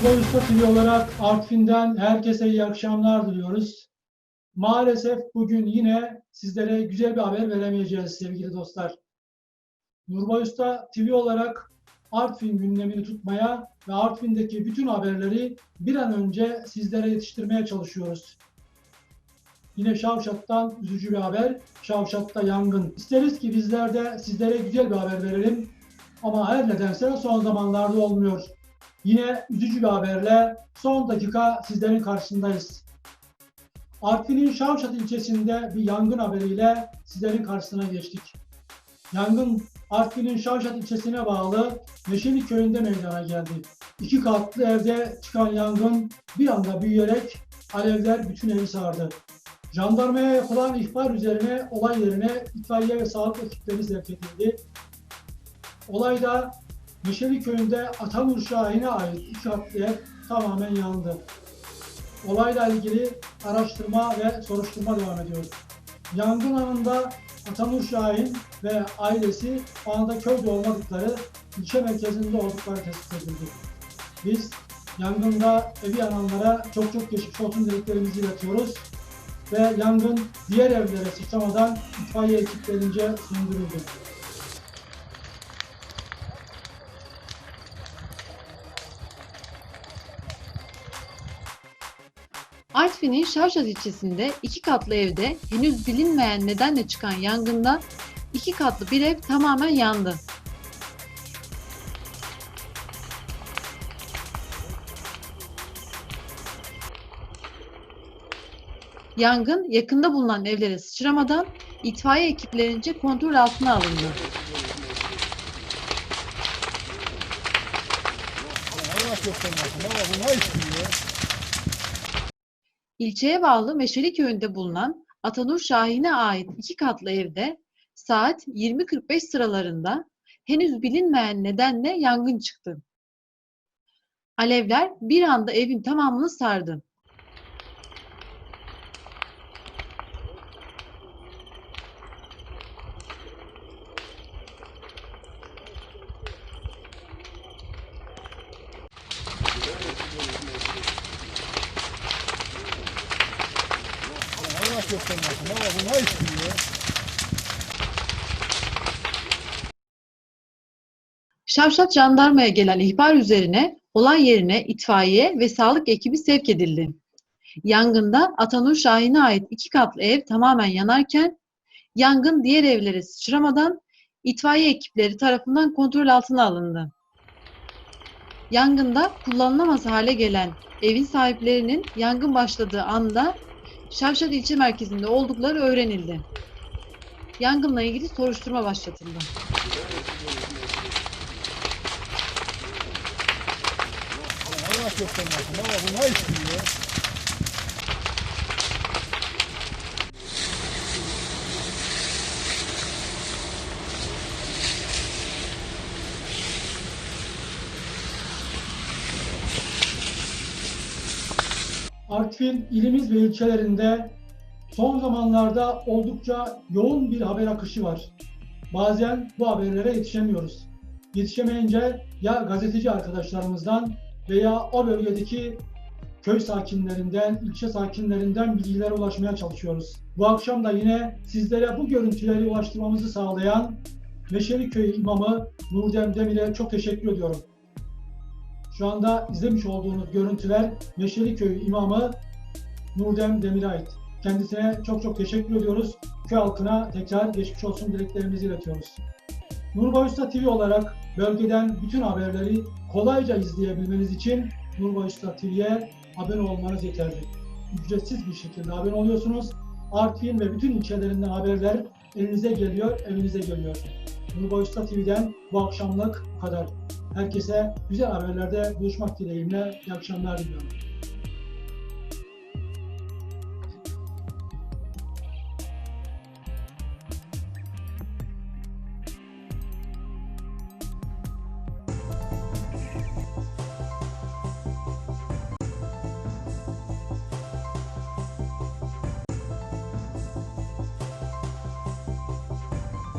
Nurba Usta TV olarak Artvin'den herkese iyi akşamlar diliyoruz. Maalesef bugün yine sizlere güzel bir haber veremeyeceğiz sevgili dostlar. Nurba Usta TV olarak Artvin gündemini tutmaya ve Artvin'deki bütün haberleri bir an önce sizlere yetiştirmeye çalışıyoruz. Yine Şavşat'tan üzücü bir haber. Şavşat'ta yangın. İsteriz ki bizler de sizlere güzel bir haber verelim. Ama her nedense son zamanlarda olmuyor. Yine üzücü bir haberle son dakika sizlerin karşısındayız. Artvin'in Şavşat ilçesinde bir yangın haberiyle sizlerin karşısına geçtik. Yangın Artvin'in Şavşat ilçesine bağlı Meşeli köyünde meydana geldi. İki katlı evde çıkan yangın bir anda büyüyerek alevler bütün evi sardı. Jandarmaya yapılan ihbar üzerine olay yerine itfaiye ve sağlık ekipleri sevk edildi. Olayda Meşeli köyünde Atanur Şahin'e ait iki katlı ev tamamen yandı. Olayla ilgili araştırma ve soruşturma devam ediyor. Yangın anında Atanur Şahin ve ailesi o anda köyde olmadıkları, ilçe merkezinde oldukları tespit edildi. Biz yangında evi yananlara çok çok geçmiş olsun dileklerimizi iletiyoruz ve yangın diğer evlere sıçramadan itfaiye ekiplerince söndürüldü. Artvin'in Şavşat ilçesinde iki katlı evde henüz bilinmeyen nedenle çıkan yangında iki katlı bir ev tamamen yandı. Yangın yakında bulunan evlere sıçramadan itfaiye ekiplerince kontrol altına alındı. Allah göstermesin ama bu ne istiyor? İlçeye bağlı Meşeli köyünde bulunan Atanur Şahin'e ait iki katlı evde saat 20.45 sıralarında henüz bilinmeyen nedenle yangın çıktı. Alevler bir anda evin tamamını sardı. Allah göstermesin ama bu ne istiyor? Şavşat jandarmaya gelen ihbar üzerine olay yerine itfaiye ve sağlık ekibi sevk edildi. Yangında Atanur Şahin'e ait iki katlı ev tamamen yanarken yangın diğer evlere sıçramadan itfaiye ekipleri tarafından kontrol altına alındı. Yangında kullanılamaz hale gelen evin sahiplerinin yangın başladığı anda Şavşat ilçe merkezinde oldukları öğrenildi. Yangınla ilgili soruşturma başlatıldı. Allah göstermesin istiyor? Artvin ilimiz ve ilçelerinde son zamanlarda oldukça yoğun bir haber akışı var. Bazen bu haberlere yetişemiyoruz. Yetişemeyince ya gazeteci arkadaşlarımızdan veya o bölgedeki köy sakinlerinden, ilçe sakinlerinden bilgilere ulaşmaya çalışıyoruz. Bu akşam da yine sizlere bu görüntüleri ulaştırmamızı sağlayan Meşeli Köyü imamı Nurdem Demir'e çok teşekkür ediyorum. Şu anda izlemiş olduğunuz görüntüler Meşeli Köyü imamı Nurdem Demir'e ait. Kendisine çok çok teşekkür ediyoruz. Köy halkına tekrar geçmiş olsun dileklerimizi iletiyoruz. Nurba Usta TV olarak bölgeden bütün haberleri kolayca izleyebilmeniz için Nurba Usta TV'ye abone olmanız yeterli. Ücretsiz bir şekilde abone oluyorsunuz. Artvin ve bütün ilçelerinden haberler elinize geliyor, evinize geliyor. Nurba Usta TV'den bu akşamlık bu kadar. Herkese güzel haberlerde buluşmak dileğiyle iyi akşamlar diliyorum.